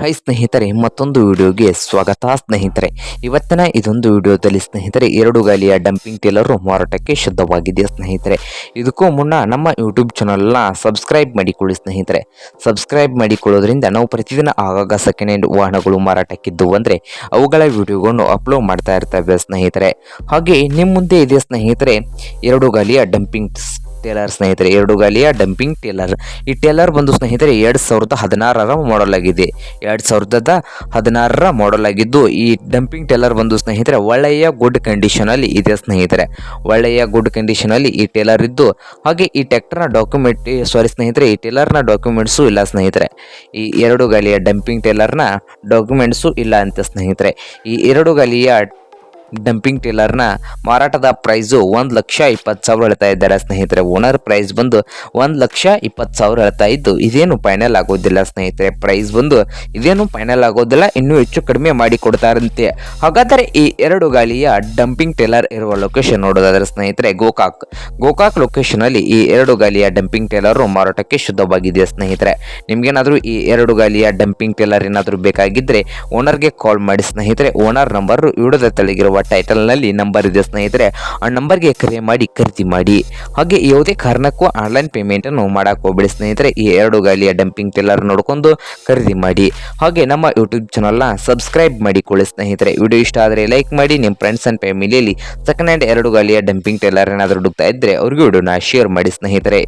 High ಸ್ನೇಹಿತರೆ, ಮತ್ತೊಂದು ವಿಡಿಯೋಗೆ ಸ್ವಾಗತ ಸ್ನೇಹಿತರೆ. ಇವತ್ತಿನ ಇದೊಂದು ವಿಡಿಯೋದಲ್ಲಿ ಸ್ನೇಹಿತರೆ, ಎರಡು ಗಾಲಿಯ ಡಂಪಿಂಗ್ ಟೇಲರು ಮಾರಾಟಕ್ಕೆ ಶುದ್ಧವಾಗಿದೆ ಸ್ನೇಹಿತರೆ? ಇದಕ್ಕೂ ಮುನ್ನ ನಮ್ಮ ಯೂಟ್ಯೂಬ್ ಚಾನಲ್ನ ಸಬ್ಸ್ಕ್ರೈಬ್ ಮಾಡಿಕೊಳ್ಳಿ ಸ್ನೇಹಿತರೆ. ಸಬ್ಸ್ಕ್ರೈಬ್ ಮಾಡಿಕೊಳ್ಳೋದ್ರಿಂದ ನಾವು ಪ್ರತಿದಿನ ಆಗಾಗ ಸೆಕೆಂಡ್ ಹ್ಯಾಂಡ್ ವಾಹನಗಳು ಮಾರಾಟಕ್ಕಿದ್ದು ಅಂದರೆ ಅವುಗಳ ವಿಡಿಯೋಗಳನ್ನು ಅಪ್ಲೋಡ್ ಮಾಡ್ತಾ ಇರ್ತವೆ ಸ್ನೇಹಿತರೆ. ಹಾಗೆ ನಿಮ್ಮ ಮುಂದೆ ಇದೆ ಸ್ನೇಹಿತರೆ, ಎರಡು ಗಾಲಿಯ ಡಂಪಿಂಗ್ ಟೇಲರ್ ಸ್ನೇಹಿತರೆ, ಎರಡು ಗಾಲಿಯ ಡಂಪಿಂಗ್ ಟೇಲರ್. ಈ ಟೇಲರ್ ಬಂದು ಸ್ನೇಹಿತರೆ, ಎರಡು ಸಾವಿರದ ಹದಿನಾರರ ಮಾಡಲ್ ಆಗಿದೆ. ಎರಡು ಸಾವಿರದ ಹದಿನಾರರ ಮಾಡಲ್ ಆಗಿದ್ದು, ಈ ಡಂಪಿಂಗ್ ಟೇಲರ್ ಬಂದು ಸ್ನೇಹಿತರೆ, ಒಳ್ಳೆಯ ಗುಡ್ ಕಂಡೀಷನಲ್ಲಿ ಇದೆ ಸ್ನೇಹಿತರೆ. ಒಳ್ಳೆಯ ಗುಡ್ ಕಂಡೀಷನಲ್ಲಿ ಈ ಟೇಲರ್ ಇದ್ದು, ಹಾಗೆ ಈ ಟ್ರ್ಯಾಕ್ಟರ್ನ ಡಾಕ್ಯುಮೆಂಟ್ ಸಾರಿ ಸ್ನೇಹಿತರೆ, ಈ ಟೇಲರ್ನ ಡಾಕ್ಯುಮೆಂಟ್ಸು ಇಲ್ಲ ಸ್ನೇಹಿತರೆ. ಈ ಎರಡು ಗಾಲಿಯ ಡಂಪಿಂಗ್ ಟೇಲರ್ನ ಡಾಕ್ಯುಮೆಂಟ್ಸು ಇಲ್ಲ ಅಂತ ಸ್ನೇಹಿತರೆ. ಈ ಎರಡು ಗಾಲಿಯ ಡಂಪಿಂಗ್ ಟೇಲರ್ನ ಮಾರಾಟದ ಪ್ರೈಸು ಒಂದು ಲಕ್ಷ ಇಪ್ಪತ್ತು ಸಾವಿರ ಹೇಳ್ತಾ ಇದ್ದಾರೆ. ಸ್ನೇಹಿತರೆ, ಓನರ್ ಪ್ರೈಸ್ ಬಂದು ಒಂದು ಲಕ್ಷ ಇಪ್ಪತ್ತು ಸಾವಿರ ಹೇಳ್ತಾ ಇದ್ದು, ಇದೇನು ಫೈನಲ್ ಆಗೋದಿಲ್ಲ ಸ್ನೇಹಿತರೆ. ಪ್ರೈಸ್ ಬಂದು ಇದೇನು ಫೈನಲ್ ಆಗೋದಿಲ್ಲ, ಇನ್ನೂ ಹೆಚ್ಚು ಕಡಿಮೆ ಮಾಡಿ ಕೊಡ್ತಾರಂತೆ. ಹಾಗಾದರೆ ಈ ಎರಡು ಗಾಲಿಯ ಡಂಪಿಂಗ್ ಟೇಲರ್ ಇರುವ ಲೊಕೇಶನ್ ನೋಡೋದಾದರೆ ಸ್ನೇಹಿತರೆ, ಗೋಕಾಕ್. ಗೋಕಾಕ್ ಲೊಕೇಶನಲ್ಲಿ ಈ ಎರಡು ಗಾಲಿಯ ಡಂಪಿಂಗ್ ಟೇಲರ್ ಮಾರಾಟಕ್ಕೆ ಶುದ್ಧವಾಗಿದೆ ಸ್ನೇಹಿತರೆ? ನಿಮ್ಗೇನಾದರೂ ಈ ಎರಡು ಗಾಲಿಯ ಡಂಪಿಂಗ್ ಟೇಲರ್ ಏನಾದರೂ ಬೇಕಾಗಿದ್ದರೆ ಓನರ್ಗೆ ಕಾಲ್ ಮಾಡಿ ಸ್ನೇಹಿತರೆ. ಓನರ್ ನಂಬರ್ ವಿಡಿಯೋದ ತೆಳಗಿರುವ ಟೈಟಲ್ನಲ್ಲಿ ನಂಬರ್ ಇದೆ ಸ್ನೇಹಿತರೆ, ಆ ನಂಬರ್ಗೆ ಕರೆ ಮಾಡಿ, ಖರೀದಿ ಮಾಡಿ. ಹಾಗೆ ಯಾವುದೇ ಕಾರಣಕ್ಕೂ ಆನ್ಲೈನ್ ಪೇಮೆಂಟನ್ನು ಮಾಡಕ್ಕೆ ಹೋಗ್ಬೇಡಿ ಸ್ನೇಹಿತರೆ. ಈ ಎರಡು ಗಾಲಿಯ ಡಂಪಿಂಗ್ ಟೆಲ್ಲರ್ ನೋಡ್ಕೊಂಡು ಖರೀದಿ ಮಾಡಿ. ಹಾಗೆ ನಮ್ಮ ಯೂಟ್ಯೂಬ್ ಚಾನಲ್ನ ಸಬ್ಸ್ಕ್ರೈಬ್ ಮಾಡಿಕೊಳ್ಳಿ ಸ್ನೇಹಿತರೆ. ವಿಡಿಯೋ ಇಷ್ಟ ಆದರೆ ಲೈಕ್ ಮಾಡಿ ನಿಮ್ಮ ಫ್ರೆಂಡ್ಸ್ ಆ್ಯಂಡ್ ಫ್ಯಾಮಿಲಿಯಲ್ಲಿ ಸೆಕೆಂಡ್ ಹ್ಯಾಂಡ್ ಎರಡು ಗಾಲಿಯ ಡಂಪಿಂಗ್ ಟೆಲ್ಲರ್ ಏನಾದರೂ ಹುಡುಕ್ತಾ ಇದ್ದರೆ ಅವ್ರಿಗೂ ವಿಡಿಯೋನ ಶೇರ್ ಮಾಡಿ ಸ್ನೇಹಿತರೆ.